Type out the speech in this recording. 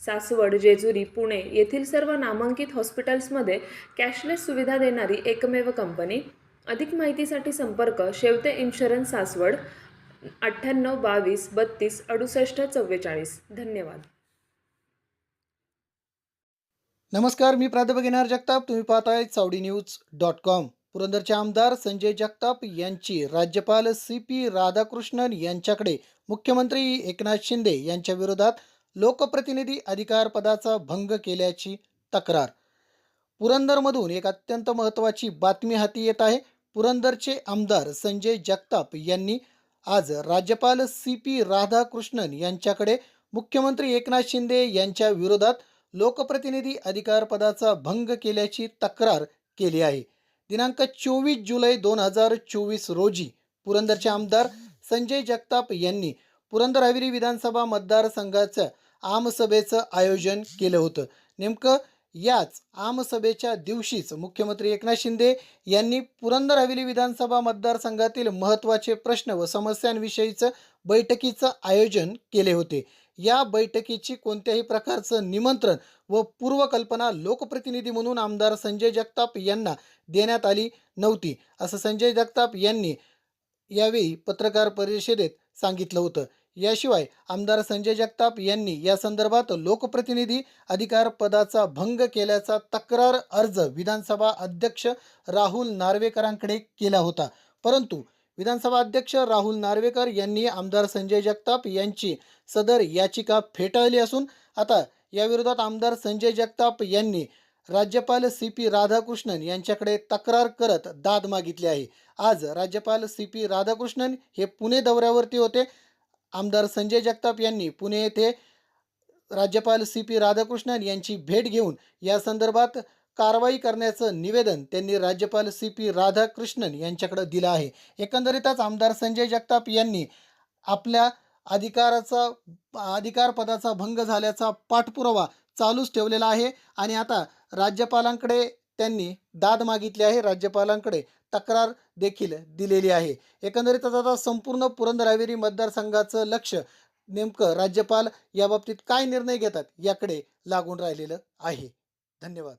सासवड जेजुरी पुणे येथील सर्व नामांकित हॉस्पिटल्समध्ये कॅशलेस सुविधा देणारी एकमेव कंपनी. अधिक माहितीसाठी संपर्क शेवते इन्शुरन्स सासवड अठ्ठ्याण्णव बावीस बत्तीस अडुसष्ट चव्वेचाळीस. धन्यवाद. नमस्कार मी प्राध्यापक येणार जगताप. तुम्ही पाहताय सावडी न्यूज डॉट कॉम. पुरंदरचे आमदार संजय जगताप यांची राज्यपाल सी पी राधाकृष्णन यांच्याकडे मुख्यमंत्री एकनाथ शिंदे यांच्या विरोधात लोकप्रतिनिधी अधिकार पदाचा भंग केल्याची तक्रार. पुरंदरमधून एक अत्यंत महत्त्वाची बातमी हाती येत आहे. पुरंदरचे आमदार संजय जगताप यांनी आज राज्यपाल सी पी राधाकृष्णन यांच्याकडे मुख्यमंत्री एकनाथ शिंदे यांच्या विरोधात लोकप्रतिनिधी अधिकार पदाचा भंग केल्याची तक्रार केली आहे. दिनांक चोवीस जुलै दोन हजार चोवीस रोजी पुरंदरचे आमदार संजय जगताप यांनी पुरंदर हवेरी विधानसभा मतदारसंघाचं आमसभेचं आयोजन केलं होतं. नेमकं याच आमसभेच्या दिवशीच मुख्यमंत्री एकनाथ शिंदे यांनी पुरंदर हवेली विधानसभा मतदारसंघातील महत्त्वाचे प्रश्न व समस्यांविषयीचं बैठकीचं आयोजन केले होते. या बैठकीची कोणत्याही प्रकारचं निमंत्रण व पूर्वकल्पना लोकप्रतिनिधी म्हणून आमदार संजय जगताप यांना देण्यात आली नव्हती. असं संजय जगताप यांनी यावेळी पत्रकार परिषदेत सांगितलं होतं. याशिवाय आमदार संजय जगताप यांनी या संदर्भात लोकप्रतिनिधी अधिकार पदाचा भंग केल्याचा तक्रार अर्ज विधानसभा अध्यक्ष राहुल नार्वेकरांकडे केला होता. परंतु विधानसभा अध्यक्ष राहुल नार्वेकर यांनी आमदार संजय जगताप यांची सदर याचिका फेटाळली असून आता याविरोधात आमदार संजय जगताप यांनी राज्यपाल सी पी राधाकृष्णन यांच्याकडे तक्रार करत दाद मागितली आहे. आज राज्यपाल सी पी राधाकृष्णन हे पुणे दौऱ्यावरती होते. आमदार संजय जगताप यांनी पुणे येथे राज्यपाल सी पी राधाकृष्णन यांची भेट घेऊन या संदर्भात कारवाई करण्याचं निवेदन त्यांनी राज्यपाल सी पी राधाकृष्णन यांच्याकडे दिलं आहे. एकंदरीतच आमदार संजय जगताप यांनी आपल्या अधिकाराचा अधिकार पदाचा भंग झाल्याचा पाठपुरावा चालूच ठेवलेला आहे. आणि आता राज्यपालांकडे त्यांनी दाद मागितली आहे. राज्यपालांकडे तक्रार देखील दिलेली आहे. एकंदरीतच आता संपूर्ण पुरंदरवेरी मतदारसंघाचं लक्ष नेमकं राज्यपाल याबाबतीत काय निर्णय घेतात याकडे लागून राहिलेलं आहे. धन्यवाद.